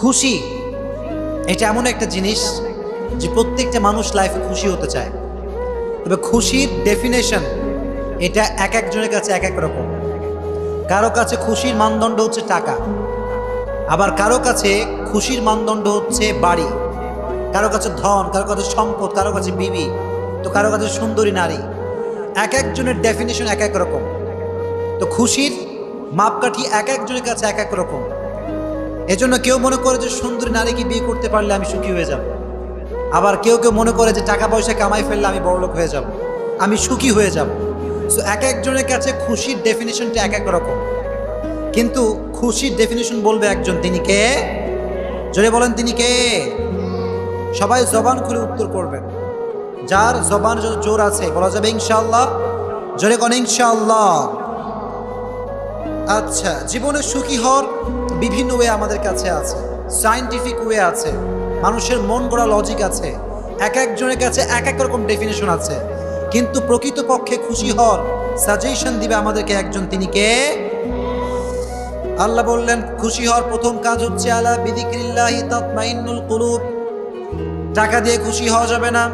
খুশি। এটা এমন একটা জিনিস যে প্রত্যেকটা মানুষ লাইফে খুশি হতে চায়। তবে খুশির ডেফিনেশন এটা এক একজনের কাছে এক এক রকম। কারও কাছে খুশির মানদণ্ড হচ্ছে টাকা, আবার কারও কাছে খুশির মানদণ্ড হচ্ছে বাড়ি। কারও কাছে ধন, কারও কাছে সম্পদ, কারও কাছে বিবি, তো কারও কাছে সুন্দরী নারী। এক একজনের ডেফিনেশন এক এক রকম। তো খুশির মাপকাঠি এক একজনের কাছে এক এক রকম। এজন্য কেউ মনে করে যে সুন্দরী নারীকে বিয়ে করতে পারলে আমি সুখী হয়ে যাব। আবার কেউ কেউ মনে করে যে টাকা পয়সা কামাই ফেললে আমি বড়লোক হয়ে যাব। আমি সুখী হয়ে যাব। সো এক একজনের কাছে খুশির ডেফিনেশনটা এক এক রকম। কিন্তু খুশির ডেফিনেশন বলবে একজন, তিনি কে? জোরে বলেন, তিনি কে? সবাই জবান খুলে উত্তর করবেন। যার জবান জোর আছে, বলা যাবে ইনশাআল্লাহ। জোরে কোন ইনশাআল্লাহ। আচ্ছা জীবনে সুখী হওয়ার বিভিন্ন ওয়ে আমাদের কাছে আছে। সায়েন্টিফিক ওয়ে আছে। মানুষের মন গড়া লজিক আছে। এক একজনের কাছে এক এক রকম ডেফিনেশন আছে। কিন্তু প্রকৃতপক্ষে খুশি হওয়ার সাজেশন দিবে আমাদেরকে একজন। তিনি কে? আল্লাহ বললেন, খুশি হওয়ার প্রথম কাজ হচ্ছে, আলা বিদিক্রিল্লাহি তাতমাইন্নুল কুলুব। টাকা দিয়ে খুশি হওয়া যাবে না।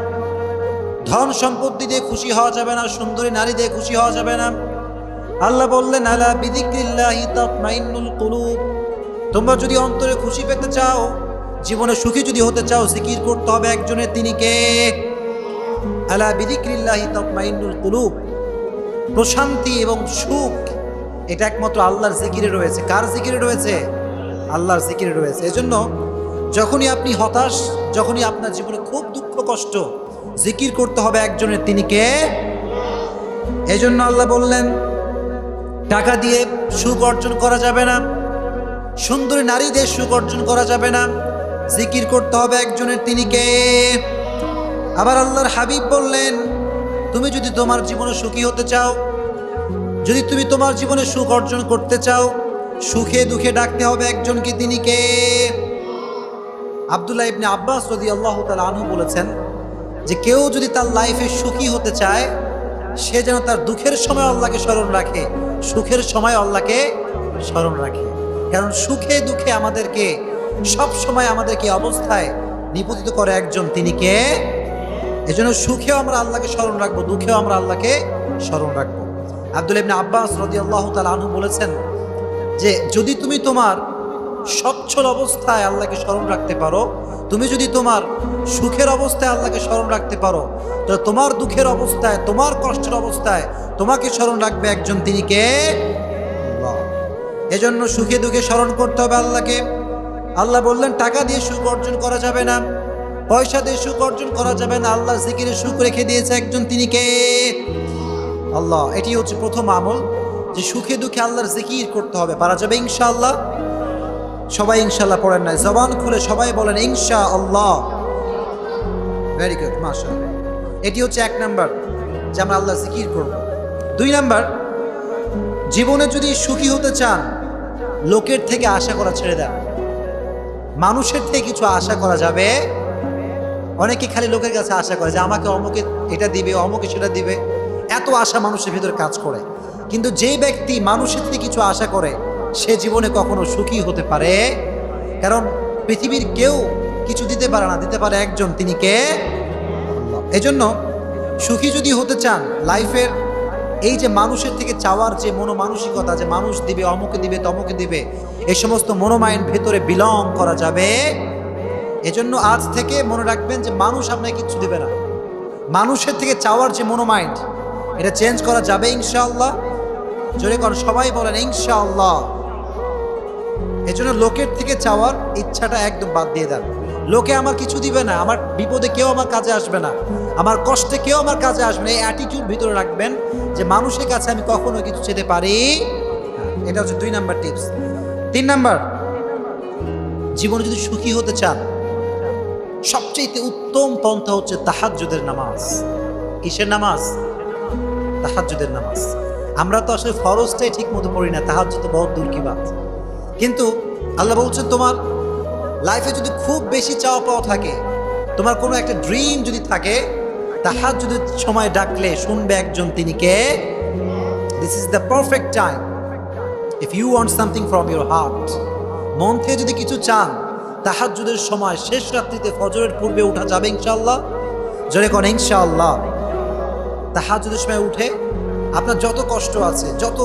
ধন সম্পত্তি দিয়ে খুশি হওয়া যাবে না। সুন্দরী নারী দিয়ে খুশি হওয়া যাবে না। আল্লাহ বললেন, আলা বিদিক্রিল্লাহি তাতমাইন্নুল কুলুব। তোমরা যদি অন্তরে খুশি পেতে চাও, জীবনে সুখী যদি হতে চাও জিকির করতে হবে একজনের, তিনি কে? আলা বিদিক্রিল্লাহি তাতমাইন্নুল কুলুব। প্রশান্তি এবং সুখ, এটা একমাত্র আল্লাহর জিকিরে রয়েছে। কার জিকিরে রয়েছে? আল্লাহর জিকিরে রয়েছে। এজন্য যখনই আপনি হতাশ, যখনই আপনার জীবনে খুব দুঃখ, কষ্ট জিকির করতে হবে একজনের, তিনি কে? এজন্য আল্লাহ বললেন, টাকা দিয়ে সুখ অর্জন করা যাবে না। সুন্দরী নারী দিয়ে সুখ অর্জন করা যাবে না। জিকির করতে হবে একজনের, তিনি কে? আবার আল্লাহর হাবিব বললেন, তুমি যদি তোমার জীবনে সুখী হতে চাও, যদি তুমি তোমার জীবনে সুখ অর্জন করতে চাও, সুখে দুঃখে ডাকতে হবে একজনকে, তিনি কে? আবদুল্লাহ ইবনে আব্বাস রদি আল্লাহ তাল আনহু বলেছেন যে, কেউ যদি তার লাইফে সুখী হতে চায়, সে যেন তার দুঃখের সময় আল্লাহকে স্মরণ রাখে, সুখের সময় আল্লাহকে স্মরণ রাখে। কারণ সুখে দুঃখে আমাদেরকে সব সময় আমাদেরকে অবস্থায় নিপতিত করে একজন। তিনি কে? এজন্য সুখেও আমরা আল্লাহকে স্মরণ রাখব, দুঃখেও আমরা আল্লাহকে স্মরণ রাখব। আব্দুল ইবনে আব্বাস রদি আল্লাহ তাল বলেছেন যে, যদি তুমি তোমার সচ্ছল অবস্থায় আল্লাহকে স্মরণ রাখতে পারো, তুমি যদি তোমার সুখের অবস্থায় আল্লাহকে স্মরণ রাখতে পারো তাহলে তোমার দুঃখের অবস্থায়, তোমার কষ্টের অবস্থায় তোমাকে স্মরণ রাখবে একজন। তিনি কে। এজন্য সুখে দুঃখে স্মরণ করতে হবে আল্লাহকে। আল্লাহ বললেন, টাকা দিয়ে সুখ অর্জন করা যাবে না, পয়সা দিয়ে সুখ অর্জন করা যাবে না আল্লাহ জিকিরে সুখ রেখে দিয়েছে একজন তিনি কে? আল্লাহ, এটি হচ্ছে প্রথম আমল, যে সুখে দুঃখে আল্লাহর জিকির করতে হবে, পারা যাবে ইনশাআল্লাহ। সবাই ইনশাল্লাহ পড়েন নাই, জবান খুলে সবাই বলেন ইনশা আল্লাহ ভেরি গুড মাশা এটি হচ্ছে এক নাম্বার, যে আমরা আল্লাহ জিকির করব। দুই নাম্বার, জীবনে যদি সুখী হতে চান লোকের থেকে আশা করা ছেড়ে দেন। মানুষের থেকে কিছু আশা করা যাবে। অনেকে খালি লোকের কাছে আশা করে যে আমাকে অমুকে এটা দিবে, অমুকে সেটা দিবে। এত আশা মানুষের ভিতরে কাজ করে। কিন্তু যে ব্যক্তি মানুষের থেকে কিছু আশা করে, সে জীবনে কখনো সুখী হতে পারে। কারণ পৃথিবীর কেউ কিছু দিতে পারে না, দিতে পারে একজন, তিনি কে। এজন্য সুখী যদি হতে চান লাইফের এই যে মানুষের থেকে চাওয়ার যে মনোমানসিকতা, যে মানুষ দিবে, অমুকে দিবে, তমুকে দিবে এই সমস্ত মনোমাইন্ড ভেতরে বিলং করা যাবে। এজন্য আজ থেকে মনে রাখবেন যে মানুষ আপনাকে কিচ্ছু দেবে না। মানুষের থেকে চাওয়ার যে মনোমাইন্ড, এটা চেঞ্জ করা যাবে ইনশাআল্লাহ। জোরে কর, সবাই বলেন ইনশাআল্লাহ। এজন্য লোকের থেকে চাওয়ার ইচ্ছাটা একদম বাদ দিয়ে দেন। লোকে আমার কিছু দিবে না, আমার বিপদে কেউ আমার কাজে আসবে না। আমার কষ্টে কেউ আমার কাছে আসবে এই অ্যাটিটিউড ভিতরে রাখবেন যে মানুষের কাছে আমি কখনো কিছু চেতে পারি এটা হচ্ছে দুই নাম্বার টিপস তিন নাম্বার, জীবনে যদি সুখী হতে চান সবচেয়ে উত্তম পন্থা হচ্ছে তাহাজ্জুদের নামাজ। কিসের নামাজ? তাহাজ্জুদের নামাজ। আমরা তো আসলে ফরজটাই ঠিক মতো পড়ি না, তাহাজ্জুদ তো বহুত দূর কি বাত। কিন্তু আল্লাহ বলছেন তোমার লাইফে যদি খুব বেশি চাওয়া পাওয়া থাকে, তোমার কোনো একটা ড্রিম যদি থাকে তাহাজ্জুদের সময় ডাকলে শুনবে একজন তিনি কে? This is the perfect time if you want something from your heart মন থেকে যদি কিছু চান, তাহাজ্জুদের সময় শেষ রাত্রিতে ফজরের পূর্বে উঠা যাবে ইনশাআল্লাহ। জোরে কোন ইনশাআল্লাহ। তাহাজ্জুদের সময় উঠে আপনার যত কষ্ট আছে, যত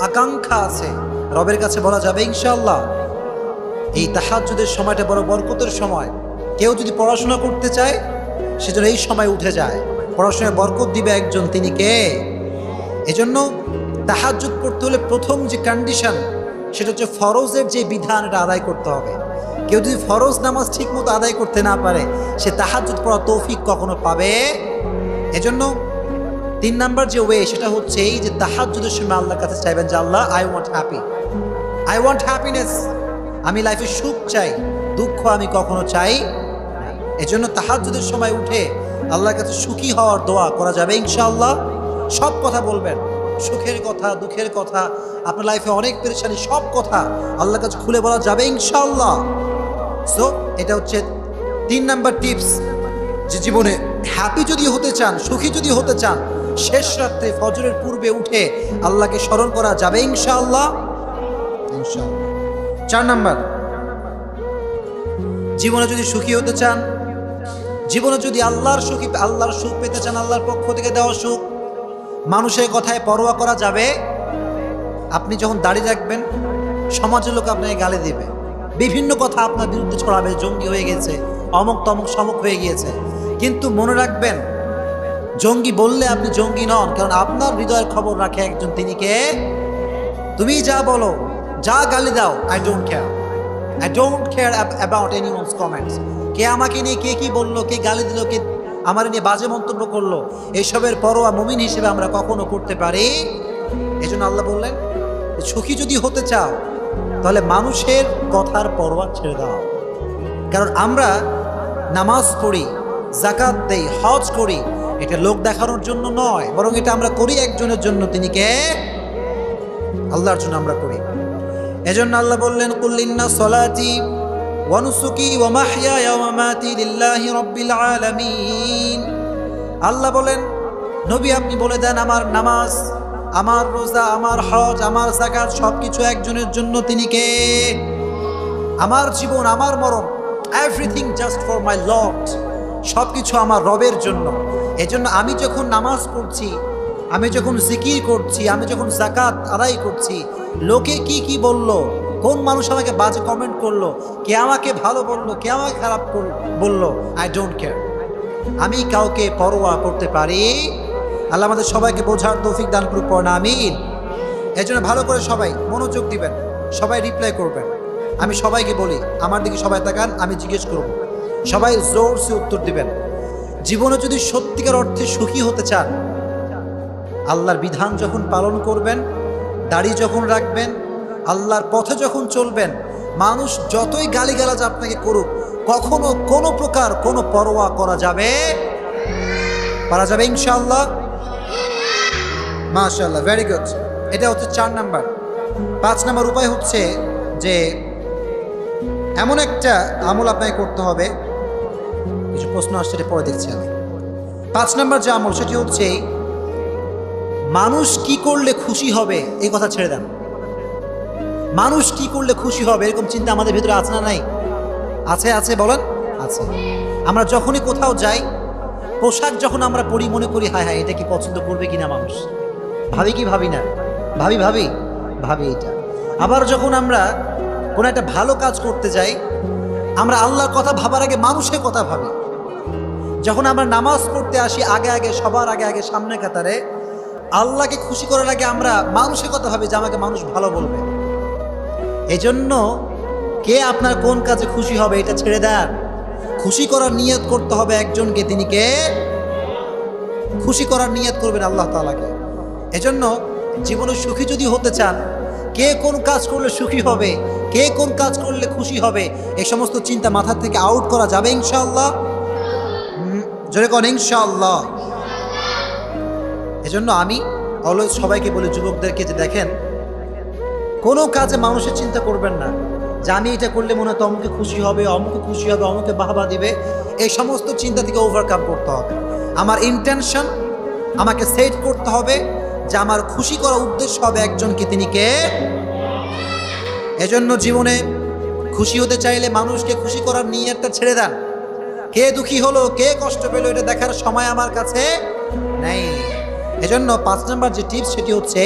আকাঙ্ক্ষা আছে, রবের কাছে বলা যাবে ইনশাআল্লাহ। এই তাহাজ্জুদের সময়টা বড় বরকতের সময়। কেউ যদি পড়াশোনা করতে চায় সেজন্য এই সময় উঠে যায়। পড়াশোনায় বরকত দিবে একজন, তিনি কে? এজন্য তাহাজ্জুদ পড়তে হলে প্রথম যে কন্ডিশন সেটা হচ্ছে ফরজের যে বিধান, এটা আদায় করতে হবে। কেউ যদি ফরজ নামাজ ঠিক মতো আদায় করতে না পারে, সে তাহাজ্জুদ পড়া তৌফিক কখনো পাবে? এজন্য তিন নাম্বার যে ওয়ে সেটা হচ্ছে এই যে তাহাজ্জুদের সময় আল্লাহর কাছে চাইবেন যে, আল্লাহ I want happy I want happiness আমি লাইফে সুখ চাই, দুঃখ আমি কখনো চাই। এজন্য তাহাজ্জুদের সময় উঠে আল্লাহর কাছে সুখী হওয়ার দোয়া করা যাবে, ইনশাআল্লাহ। সব কথা বলবেন, সুখের কথা, দুঃখের কথা, আপনার লাইফে অনেক পেরেশানি, সব কথা আল্লাহর কাছে খুলে বলা যাবে, ইনশাআল্লাহ। সো এটা হচ্ছে তিন নাম্বার টিপস যে জীবনে হ্যাপি যদি হতে চান, সুখী যদি হতে চান, শেষ রাত্রে ফজরের পূর্বে উঠে আল্লাহকে স্মরণ করা যাবে, ইনশাআল্লাহ। ইনশাআল্লাহ। চার নাম্বার, জীবনে যদি সুখী হতে চান জীবনে যদি আল্লাহর সুখী, আল্লাহর সুখ পেতে চান, আল্লাহর পক্ষ থেকে দেওয়া সুখ, মানুষের কথায় পরোয়া করা যাবে। আপনি যখন দাড়ি রাখবেন, সমাজের লোক আপনাকে গালি দেবে। বিভিন্ন কথা আপনার বিরুদ্ধে ছড়াবে, জঙ্গি হয়ে গেছে, অমক তমক সমক হয়ে গিয়েছে। কিন্তু মনে রাখবেন, জঙ্গি বললে আপনি জঙ্গি নন, কারণ আপনার হৃদয়ের খবর রাখে একজন তিনি কে? তুমি যা বলো, যা গালি দাও I don't care I don't care about anyone's comments কে আমাকে নিয়ে কে কি বলল, কে গালি দিল, কে আমার নিয়ে বাজে মন্তব্য করল, এসবের পরোয়া মুমিন হিসেবে আমরা কখনো করতে পারি? এই জন্য আল্লাহ বললেন সুখী যদি হতে চাও, তাহলে মানুষের কথার পরোয়া ছেড়ে দাও। কারণ আমরা নামাজ পড়ি জাকাত দেই, হজ করি, এটা লোক দেখানোর জন্য নয়, বরং এটা আমরা করি একজনের জন্য, তিনি কে? আল্লাহর জন্য আমরা করি। এজন্য আল্লাহ বললেন কুল্লিন্না সলাতি ওয়ানুসুকি ওয়া মাহইয়ায়া ওয়া মামাতি লিল্লাহি রাব্বিল আলামিন। আল্লাহ বলেন, নবী আপনি বলে দেন, আমার নামাজ, আমার রোজা, আমার হজ, আমার জাকাত সবকিছু একজনের জন্য তিনি কে? আমার জীবন, আমার মরণ everything just for my lord সব কিছু আমার রবের জন্য। এজন্য আমি যখন নামাজ পড়ছি, আমি যখন জিকির করছি, আমি যখন জাকাত আদায় করছি, লোকে কি কি বলল? কোন মানুষ আমাকে বাজে কমেন্ট করল? কে আমাকে ভালো বলল? কে আমাকে খারাপ বলল? আই ডোন্ট কেয়ার আমি কাউকে পরোয়া করতে পারি। আল্লাহ আমাদের সবাইকে বোঝার তৌফিক দান করুক, পড়না, আমিন। এই জন্য ভালো করে সবাই মনোযোগ দিবেন, সবাই রিপ্লাই করবেন। আমি সবাইকে বলি, আমার দিকে সবাই তাকান, আমি জিজ্ঞেস করব। সবাই জোরসে উত্তর দিবেন। জীবনে যদি সত্যিকার অর্থে সুখী হতে চান, আল্লাহর বিধান যখন পালন করবেন, দাড়ি যখন রাখবেন আল্লাহর পথে যখন চলবেন, মানুষ যতই গালিগালাজ আপনাকে করুক, কখনো কোনো প্রকার কোনো পরোয়া করা যাবে পারা যাবে ইনশাআল্লাহ। মাশাআল্লাহ ভেরি গুড এটা হচ্ছে চার নাম্বার। পাঁচ নাম্বার উপায় হচ্ছে যে এমন একটা আমল আপনাকে করতে হবে। কিছু প্রশ্ন আসছে, এটা পরে দেখছি আমি। পাঁচ নাম্বার যে আমল, সেটি হচ্ছে মানুষ কি করলে খুশি হবে, এই কথা ছেড়ে দেন। মানুষ কি করলে খুশি হবে? এরকম চিন্তা আমাদের ভিতরে আছে না নাই? আছে আছে, বলেন? আছে। আমরা যখনই কোথাও যাই, পোশাক যখন আমরা পরি, মনে করি, হায় হায়, এটা কি পছন্দ করবে কিনা মানুষ? ভাবি কি ভাবি না? ভাবি ভাবি ভাবি এটা। আবার যখন আমরা কোনো একটা ভালো কাজ করতে যাই, আমরা আল্লাহর কথা ভাবার আগে মানুষের কথা ভাবি। যখন আমরা নামাজ পড়তে আসি, আগে আগে, সবার আগে আগে সামনে কাতারে, আল্লাহকে খুশি করার আগে আমরা মানুষের কথা ভাবি যে আমাকে মানুষ ভালো বলবে। এজন্য কে আপনার কোন কাজে খুশি হবে এটা ছেড়ে দেন। খুশি করার নিয়ত করতে হবে একজনকে, তিনি কে? খুশি করার নিয়ত করবেন আল্লাহ তালাকে এজন্য জীবনে সুখী যদি হতে চান, কে কোন কাজ করলে সুখী হবে, কে কোন কাজ করলে খুশি হবে এই সমস্ত চিন্তা মাথার থেকে আউট করা যাবে ইনশাআল্লাহ? জোরে কন ইনশাআল্লাহ? এজন্য আমি অলওয়েজ সবাইকে বলি, যুবকদেরকে যে দেখেন কোনো কাজে মানুষের চিন্তা করবেন না। যে আমি এটা করলে মনে হয় অমুকে খুশি হবে, অমুকে খুশি হবে, অমুকে বাহবা দিবে। এই সমস্ত চিন্তা থেকে ওভারকাম করতে হবে। আমার ইন্টেনশন আমাকে সেট করতে হবে যে আমার খুশি করার উদ্দেশ্য হবে একজনকে, তিনি কে? এজন্য জীবনে খুশি হতে চাইলে মানুষকে খুশি করার নিয়তটা ছেড়ে দেন। কে দুঃখী হলো, কে কষ্ট পেল, এটা দেখার সময় আমার কাছে নেই। এজন্য পাঁচ নম্বর যে টিপস সেটি হচ্ছে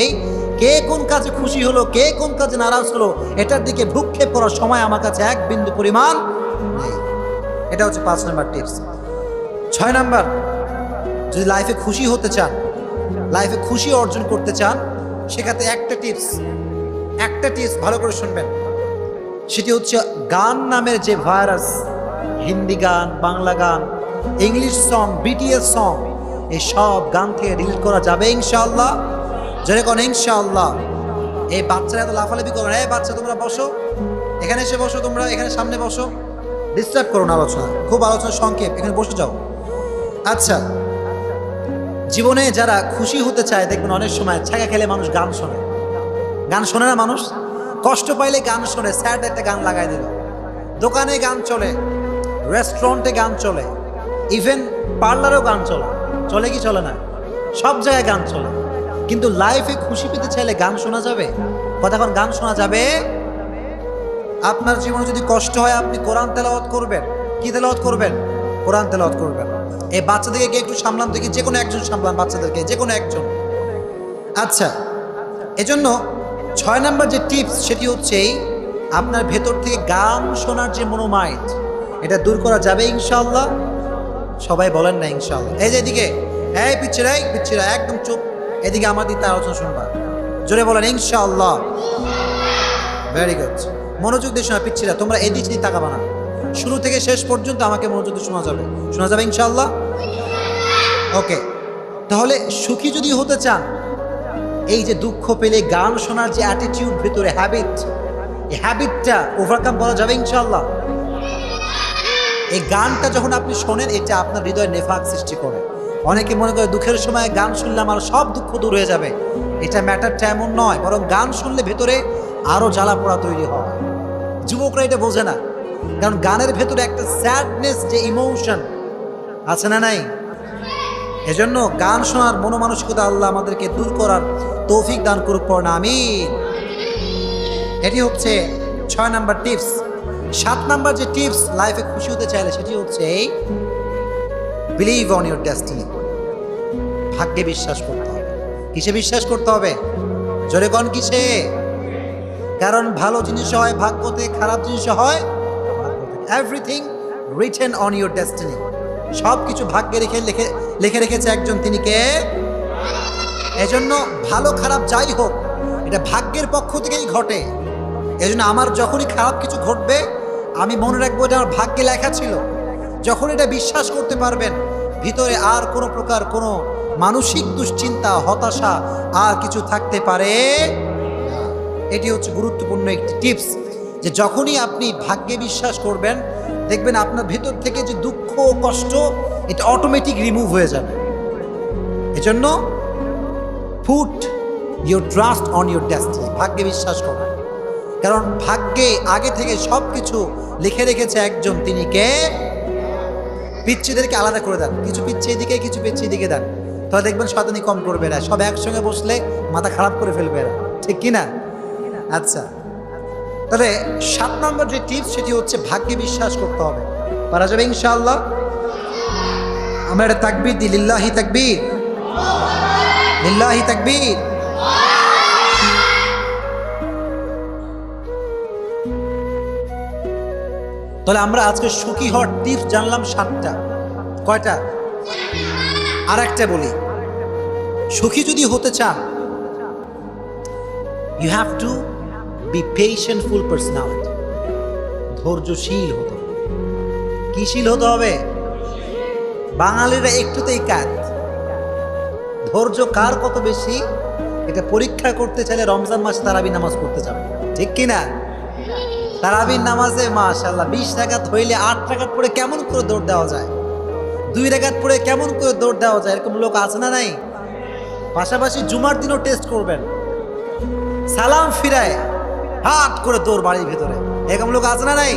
কে কোন কাজে খুশি হলো, কে কোন কাজে নারাজ হলো, এটার দিকে ভ্রুক্ষেপ করার সময় আমার কাছে এক বিন্দু পরিমাণ নেই। এটা হচ্ছে পাঁচ নম্বর টিপস ছয় নাম্বার, যদি লাইফে খুশি হতে চান লাইফে খুশি অর্জন করতে চান সেক্ষেত্রে একটা টিপস একটা টিপস ভালো করে শুনবেন। সেটি হচ্ছে গান নামের যে ভাইরাস হিন্দি গান, বাংলা গান ইংলিশ সং বিটিএস সং এই সব গান থেকে রিলিজ করা যাবে ইনশাআল্লাহ। যেরকম ইনশাআল্লাহ। এই বাচ্চারা এত লাফালাফি করো না। বাচ্চা, তোমরা বসো। এখানে এসে বসো তোমরা, এখানে সামনে বসো। ডিস্টার্ব করো না আলোচনা। খুব আলোচনা সংক্ষেপ, এখানে বসে যাও। আচ্ছা জীবনে যারা খুশি হতে চায়, দেখবেন অনেক সময় ছাগা খেলে মানুষ গান শোনে। গান শোনে না মানুষ? কষ্ট পাইলে গান শোনে। স্যাড একটা গান লাগাই দিল। দোকানে গান চলে রেস্টুরেন্টে গান চলে ইভেন পার্লারেও গান চলে। চলে কি চলে না? সব জায়গায় গান চলে। কিন্তু লাইফে খুশি পেতে চাইলে গান শোনা যাবে? কতক্ষণ গান শোনা যাবে? আপনার জীবনে যদি কষ্ট হয়, আপনি কোরআন তেলাওয়াত করবেন। কি তেলাওয়াত করবেন? কোরআন তেলাওয়াত করবেন। এই বাচ্চাদেরকে গিয়ে একটু সামলান দেখি, যে কোনো একজন সামলান বাচ্চাদেরকে, যে কোনো একজন। আচ্ছা এজন্য ছয় নাম্বার যে টিপস সেটি হচ্ছে আপনার ভেতর থেকে গান শোনার যে মনোমাইন্ড, এটা দূর করা যাবে ইনশাআল্লাহ? সবাই বলেন না ইনশাআল্লাহ। এই যে এদিকে, এই পিচ্ছিরা এই পিচ্ছিরা একদম চুপ। এদিকে আমাদের তার আলোচনা শুনবা। জোরে বলেন, ইনশাআল্লাহ। ভেরি গুড মনোযোগ দিয়ে শোনা, পিচ্ছিরা, তোমরা এদিক সেদিক তাকাবা না। শুরু থেকে শেষ পর্যন্ত আমাকে মনোযোগ দিয়ে শোনা যাবে। শোনা যাবে, ইনশাআল্লাহ? ওকে তাহলে সুখী যদি হতে চান, এই যে দুঃখ পেলে গান শোনার যে অ্যাটিটিউড ভিতরে হ্যাবিট এই হ্যাবিটটা ওভারকাম করা যাবে, ইনশাআল্লাহ? এই গানটা যখন আপনি শোনেন, এটা আপনার হৃদয়ে নেফাক সৃষ্টি করে। অনেকে মনে করে দুঃখের সময় গান শুনলে আমার সব দুঃখ দূর হয়ে যাবে। এটা ম্যাটারটা এমন নয়, বরং গান শুনলে ভেতরে আরও জ্বালা পোড়া তৈরি হয়। যুবকরা এটা বোঝে না, কারণ গানের ভেতরে একটা স্যাডনেস যে ইমোশন আছে না নাই? এজন্য গান শোনার মনোমানসিকতা আল্লাহ আমাদেরকে দূর করার তৌফিক দান করুক পর আমি এটি হচ্ছে ছয় নাম্বার টিপস সাত নাম্বার যে টিপস লাইফে খুশি হতে চাইলে সেটি হচ্ছে এই বিলিভ অন ইউর ডেস্টিনি ভাগ্যে বিশ্বাস করতে হবে। কিসে বিশ্বাস করতে হবে? জোরে কন কিসে? কারণ ভালো জিনিস হয়, ভাগ্যতে খারাপ জিনিস হয় everything written on your destiny সব কিছু ভাগ্যে রেখে লিখে লিখে রেখেছে একজন, তিনি কে? এজন্য ভালো খারাপ যাই হোক, এটা ভাগ্যের পক্ষ থেকেই ঘটে। এজন্য আমার যখনই খারাপ কিছু ঘটবে, আমি মনে রাখব এটা আমার ভাগ্যে লেখা ছিল। যখন এটা বিশ্বাস করতে পারবেন, ভিতরে আর কোনো প্রকার কোনো মানসিক দুশ্চিন্তা, হতাশা আর কিছু থাকতে পারে এটি হচ্ছে গুরুত্বপূর্ণ একটি টিপস যে যখনই আপনি ভাগ্যে বিশ্বাস করবেন, দেখবেন আপনার ভেতর থেকে যে দুঃখ, কষ্ট, এটা অটোমেটিক রিমুভ হয়ে যাবে। এজন্য put your trust on your destiny ভাগ্যে বিশ্বাস করুন কারণ ভাগ্যে আগে থেকে সব কিছু লিখে রেখেছে একজন, তিনি কে? পিচ্ছিদেরকে আলাদা করে দেন। কিছু পিচ্ছি এদিকে, কিছু পিচ্ছি এদিকে দেন। তাহলে দেখবেন শতানি কম করবে না সব একসঙ্গে বসলে মাথা খারাপ করে ফেলবে এরা। ঠিক কি না আচ্ছা। তাহলে সাত নম্বর যে টিপস সেটি হচ্ছে ভাগ্যে বিশ্বাস করতে হবে। পারা যাবে ইনশাআল্লাহ? আমরা একটা তাকবির দিই। লিল্লাহি তাকবীর। লিল্লাহি তাকবীর। তাহলে আমরা আজকে সুখী হওয়ার টিপস জানলাম সাতটা। কয়টা? আর একটা বলি। সুখী যদি হতে চান you have to be patientful personality ধৈর্যশীল হতে হবে। কিশীল হতে হবে? বাঙালিরা একটুতেই কাজ ধৈর্য কার কত বেশি? এটা পরীক্ষা করতে চাইলে রমজান মাসে তারাবি নামাজ পড়তে যাবে। ঠিক কি না তারাবির নামাজে মাশাল্লাহ বিশ টাকাত হইলে আট টাকাত পড়ে কেমন করে দৌড় দেওয়া যায়? দুই টাকাত পড়ে কেমন করে দৌড় দেওয়া যায়? এরকম লোক আছে না নাই? পাশাপাশি জুমার দিনও টেস্ট করবেন। সালাম ফিরায় হাট করে দৌড় বাড়ির ভিতরে। এরকম লোক আছে না নাই?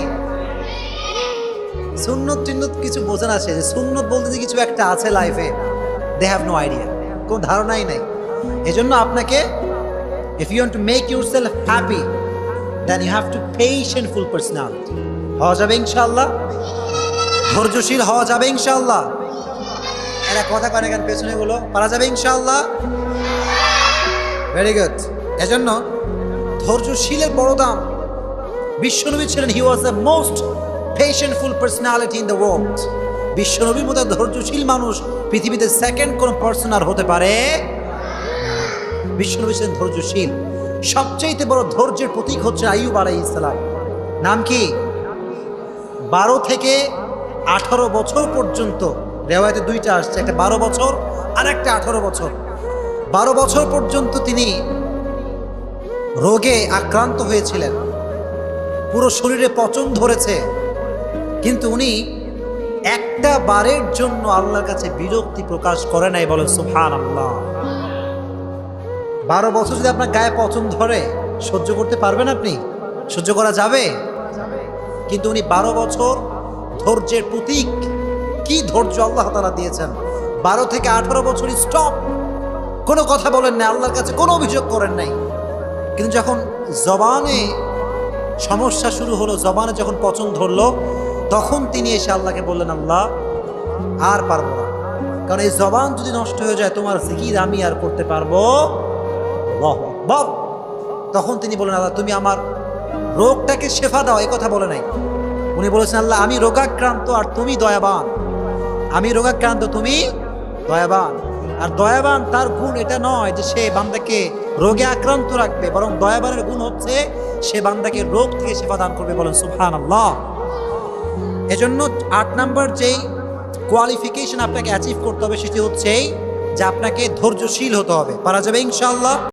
সুন্নত টিন্নত কিছু বোঝে না সে যে সুন্নত বলতে যে কিছু একটা আছে লাইফে দে হ্যাভ নো আইডিয়া কোনো ধারণাই নাই। এজন্য আপনাকে if you want to make your self happy then you have to patientful personality হওয়া যাবে ইনশাল্লাহ ধৈর্যশীল হওয়া যাবে ইনশাল্লাহ এরা কথা কেন? পেছনে গুলো পারা যাবে ইনশাল্লাহ ভেরি গুড এজন্য ধৈর্যশীলের বড় দাম। বিশ্বনবী ছিলেন he was the most patientful personality in the world বিশ্বনবীর মতো ধৈর্যশীল মানুষ, পৃথিবীতে সেকেন্ড কোন পার্সন আর হতে পারে বিশ্বনবী ছিলেন ধৈর্যশীল। সবচাইতে বড় ধৈর্যের প্রতীক হচ্ছে আইয়ুব আলাই ইসলাম নাম কি? বারো থেকে আঠারো বছর পর্যন্ত। রেওয়ায়তে দুইটা আসছে, একটা বারো বছর আর একটা আঠারো বছর। বারো বছর পর্যন্ত তিনি রোগে আক্রান্ত হয়েছিলেন। পুরো শরীরে পচন ধরেছে। কিন্তু উনি একটা বারের জন্য আল্লাহর কাছে বিরক্তি প্রকাশ করে নাই বলে সুফান আল্লাহ বারো বছর যদি আপনার গায়ে পচন ধরে, সহ্য করতে পারবেন আপনি? সহ্য করা যাবে? কিন্তু উনি বারো বছর ধৈর্যের প্রতীক। কি ধৈর্য আল্লাহ তালা দিয়েছেন? বারো থেকে আঠারো বছর স্টপ কোনো কথা বলেন নাই, আল্লাহর কাছে কোনো অভিযোগ করেন নাই। কিন্তু যখন জবানে সমস্যা শুরু হলো, জবানে যখন পচন ধরলো, তখন তিনি এসে আল্লাহকে বললেন, আল্লাহ, আর পারব না। কারণ এই জবান যদি নষ্ট হয়ে যায়, তোমার জিকির আমি আর করতে পারব তখন তিনি বলেন, আল্লাহ, তুমি আমার রোগটাকে শেফা দাও এই কথা বলে নাই। উনি বলেছেন, আল্লাহ, আমি রোগাক্রান্ত আর তুমি দয়াবান। আমি রোগাক্রান্ত, তুমি দয়াবান। আর দয়াবান তার গুণ এটা নয় যে সে বান্দাকে রোগে আক্রান্ত রাখবে, বরং দয়াবানের গুণ হচ্ছে সে বান্দাকে রোগ থেকে সেবা দান করবে বলেন সুফান আল্লাহ এজন্য আট নাম্বার যেই কোয়ালিফিকেশন আপনাকে অ্যাচিভ করতে হবে, সেটি হচ্ছে যে আপনাকে ধৈর্যশীল হতে হবে। পারা যাবে ইনশাআল্লাহ।